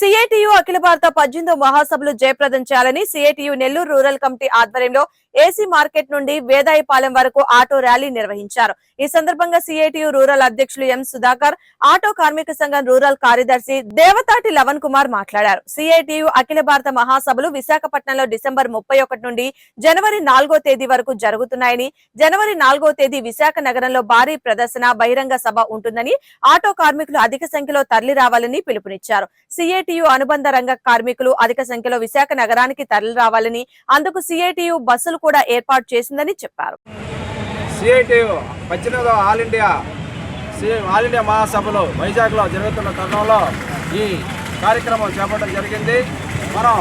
CITU అఖిల భారత పద్దెనిమిదో మహాసభలు జయప్రదం చేయాలని సిఐటియు నెల్లూరు రూరల్ కమిటీ ఆధ్వర్యంలో ఏసీ మార్కెట్ నుండి వేదాయపాలెం వరకు ఆటో ర్యాలీ నిర్వహించారు. ఈ సందర్భంగా సిఐటియు రూరల్ అధ్యక్షులు ఎం సుధాకర్ ఆటో కార్మిక సంఘం రూరల్ కార్యదర్శి దేవతాటి లవన్ కుమార్ మాట్లాడారు. సిఐటియు అఖిల భారత మహాసభలు విశాఖపట్నంలో డిసెంబర్ ముప్పై ఒకటి నుండి జనవరి నాలుగో తేదీ వరకు జరుగుతున్నాయని జనవరి నాలుగో తేదీ విశాఖ నగరంలో భారీ ప్రదర్శన బహిరంగ సభ ఉంటుందని ఆటో కార్మికులు అధిక సంఖ్యలో తరలి రావాలని పిలుపునిచ్చారు. సిఐటియు అనుబంధ రంగ కార్మికులు అధిక సంఖ్యలో విశాఖ నగరానికి తరలి రావాలని అందుకు సిఐటియు బస్సులు కూడా ఏర్పాటు చేసిందని చెప్పారు. సిఐటియు పద్దెనిమిదవ ఆల్ ఇండియా ఆల్ ఇండియా మహాసభలో వైజాగ్లో జరుగుతున్న తరుణంలో ఈ కార్యక్రమం చేపట్టడం జరిగింది. మనం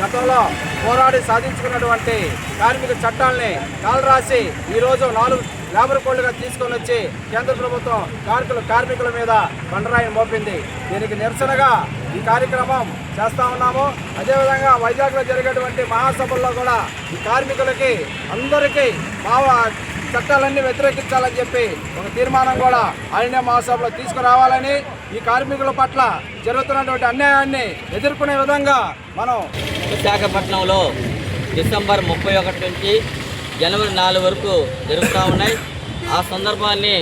గతంలో పోరాడి సాధించుకున్నటువంటి కార్మిక చట్టాలని కాలరాసి ఈరోజు నాలుగు లేబర్ కోడ్లుగా తీసుకొని వచ్చి కేంద్ర ప్రభుత్వం కార్మికులు కార్మికుల మీద బండరాయిని మోపింది. దీనికి నిరసనగా ఈ కార్యక్రమం చేస్తా ఉన్నాము. అదేవిధంగా వైజాగ్లో జరిగేటువంటి మహాసభల్లో కూడా ఈ కార్మికులకి అందరికీ భావ చట్టాలన్నీ వ్యతిరేకించాలని చెప్పి ఒక తీర్మానం కూడా ఆయనే మహాసభలో తీసుకురావాలని ఈ కార్మికుల పట్ల జరుగుతున్నటువంటి అన్యాయాన్ని ఎదుర్కొనే విధంగా మనం విశాఖపట్నంలో డిసెంబర్ ముప్పై ఒకటి నుంచి జనవరి నాలుగు వరకు జరుగుతూ ఉన్నాయి. ఆ సందర్భాన్ని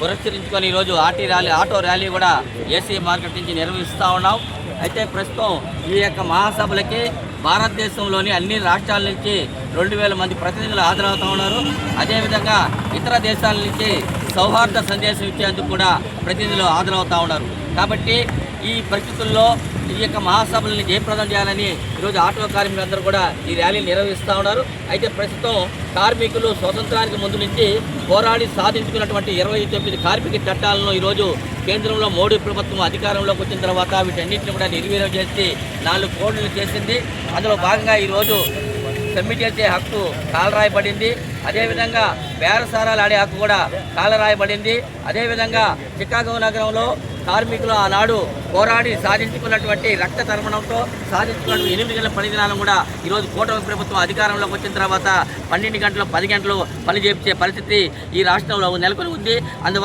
పురస్కరించుకొని ఈరోజు ఆటీ ర్యాలీ ఆటో ర్యాలీ కూడా ఏసీ మార్కెట్ నుంచి నిర్వహిస్తూ ఉన్నాం. అయితే ప్రస్తుతం ఈ యొక్క మహాసభలకి భారతదేశంలోని అన్ని రాష్ట్రాల నుంచి రెండు వేల మంది ప్రతినిధులు హాజరవుతూ ఉన్నారు. అదేవిధంగా ఇతర దేశాల నుంచి సౌహార్ద సందేశం ఇచ్చేందుకు కూడా ప్రతినిధులు హాజరవుతూ ఉన్నారు. కాబట్టి ఈ పరిస్థితుల్లో ఈ యొక్క మహాసభలను జయప్రదం చేయాలని ఈరోజు ఆటో కార్మికులందరూ కూడా ఈ ర్యాలీని నిర్వహిస్తూ ఉన్నారు. అయితే ప్రస్తుతం కార్మికులు స్వతంత్రానికి ముందు నుంచి పోరాడి సాధించుకున్నటువంటి ఇరవై తొమ్మిది కార్మిక చట్టాలను ఈరోజు కేంద్రంలో మోడీ ప్రభుత్వం అధికారంలోకి వచ్చిన తర్వాత వీటన్నింటిని కూడా నిర్వీర్యం చేసి నాలుగు కోడ్లు చేసింది. అందులో భాగంగా ఈరోజు సమ్మె చేసే హక్కు కాలరాయబడింది. అదేవిధంగా బేరసారాలు ఆడే హక్కు కూడా కాలరాయబడింది. అదేవిధంగా చికాగో నగరంలో కార్మికులు ఆనాడు పోరాడి సాధించుకున్నటువంటి రక్త తర్మణంతో సాధించుకున్న ఎనిమిది గంటల పని దినాలను కూడా ఈరోజు కూటమి ప్రభుత్వం అధికారంలోకి వచ్చిన తర్వాత పన్నెండు గంటలు పది గంటలు పని చేపించే పరిస్థితి ఈ రాష్ట్రంలో నెలకొని ఉంది అందువల్ల